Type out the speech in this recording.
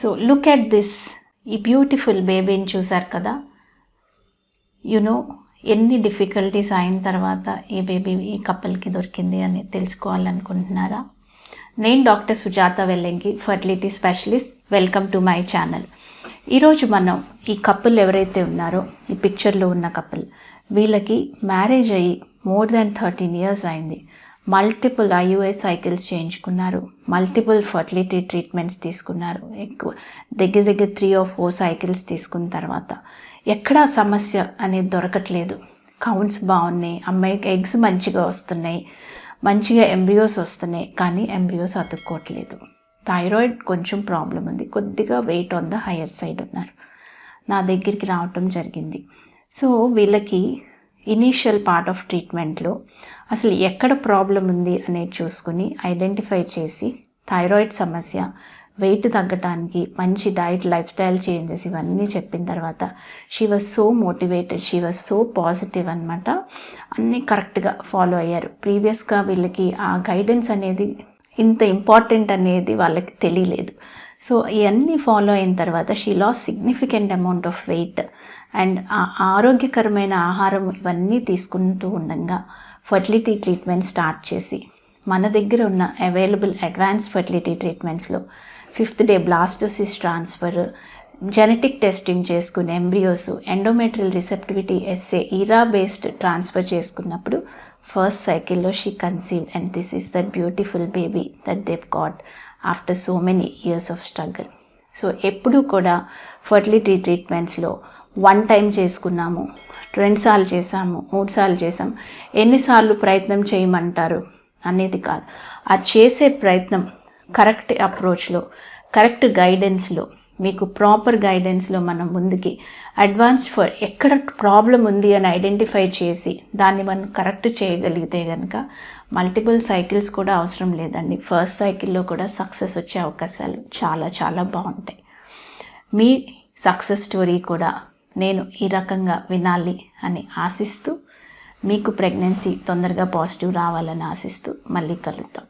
So look at this ఈ beautiful బేబీని చూసారు కదా? యునో ఎన్ని డిఫికల్టీస్ అయిన తర్వాత ఈ బేబీ ఈ కప్పల్కి దొరికింది అని తెలుసుకోవాలనుకుంటున్నారా? నేను doctor Sujatha Vellanki fertility specialist welcome to my channel ఈరోజు మనం ఈ కపుల్ ఎవరైతే ఉన్నారో ఈ పిక్చర్లో ఉన్న కపుల్ వీళ్ళకి మ్యారేజ్ అయ్యి మోర్ దాన్ థర్టీన్ ఇయర్స్ అయింది. మల్టిపుల్ ఐయుఐ సైకిల్స్ చేయించుకున్నారు. మల్టిపుల్ ఫర్టిలిటీ ట్రీట్మెంట్స్ తీసుకున్నారు. ఎక్కువ దగ్గర దగ్గర త్రీ ఆర్ ఫోర్ సైకిల్స్ తీసుకున్న తర్వాత ఎక్కడా సమస్య అనేది దొరకట్లేదు. కౌంట్స్ బాగున్నాయి. అమ్మాయికి ఎగ్స్ మంచిగా వస్తున్నాయి. మంచిగా ఎంబ్రియోస్ వస్తున్నాయి. కానీ ఎంబ్రియోస్ అతుక్కోవట్లేదు. థైరాయిడ్ కొంచెం ప్రాబ్లం ఉంది. కొద్దిగా weight on the higher side ఉన్నారు. నా దగ్గరికి రావటం జరిగింది. సో వీళ్ళకి ఇనీషియల్ పార్ట్ ఆఫ్ ట్రీట్మెంట్లో అసలు ఎక్కడ ప్రాబ్లం ఉంది అనేది చూసుకుని ఐడెంటిఫై చేసి థైరాయిడ్ సమస్య వెయిట్ తగ్గటానికి మంచి డైట్ లైఫ్ స్టైల్ చేంజెస్ ఇవన్నీ చెప్పిన తర్వాత she was so motivated she was so positive అనమాట అన్నీ కరెక్ట్గా ఫాలో అయ్యారు. ప్రీవియస్గా వీళ్ళకి ఆ గైడెన్స్ అనేది ఇంత ఇంపార్టెంట్ అనేది వాళ్ళకి తెలియలేదు. సో ఇవన్నీ ఫాలో అయిన తర్వాత she loss significant amount of weight and ఆరోగ్యకరమైన ఆహారం ఇవన్నీ తీసుకుంటూ ఉండగా ఫర్టిలిటీ ట్రీట్మెంట్ స్టార్ట్ చేసి మన దగ్గర ఉన్న available advance fertility ట్రీట్మెంట్స్లో fifth day blastocyst transfer genetic testing చేసుకునే ఎంబ్రియోస్ ఎండోమెట్రియల్ రిసెప్టివిటీ ఎస్ఏ ఇరా బేస్డ్ ట్రాన్స్ఫర్ చేసుకున్నప్పుడు ఫస్ట్ సైకిల్లో she conceive and this is that beautiful baby that they've got after so many years of struggle so ఎప్పుడూ కూడా fertility ట్రీట్మెంట్స్లో one time చేసుకున్నాము రెండు సార్లు చేసాము మూడు సార్లు చేసాము ఎన్నిసార్లు ప్రయత్నం చేయమంటారు అనేది కాదు. ఆ చేసే ప్రయత్నం కరెక్ట్ అప్రోచ్లో కరెక్ట్ గైడెన్స్లో మీకు ప్రాపర్ గైడెన్స్లో మనం ముందుకి అడ్వాన్స్ ఫర్ ఎక్కడ ప్రాబ్లం ఉంది అని ఐడెంటిఫై చేసి దాన్ని మనం కరెక్ట్ చేయగలిగితే కనుక మల్టిపుల్ సైకిల్స్ కూడా అవసరం లేదండి. ఫస్ట్ సైకిల్లో కూడా సక్సెస్ వచ్చే అవకాశాలు చాలా చాలా బాగుంటాయి. మీ సక్సెస్ స్టోరీ కూడా నేను ఈ రకంగా వినాలి అని ఆశిస్తూ మీకు ప్రెగ్నెన్సీ తొందరగా పాజిటివ్ రావాలని ఆశిస్తూ మళ్ళీ కలుద్దాం.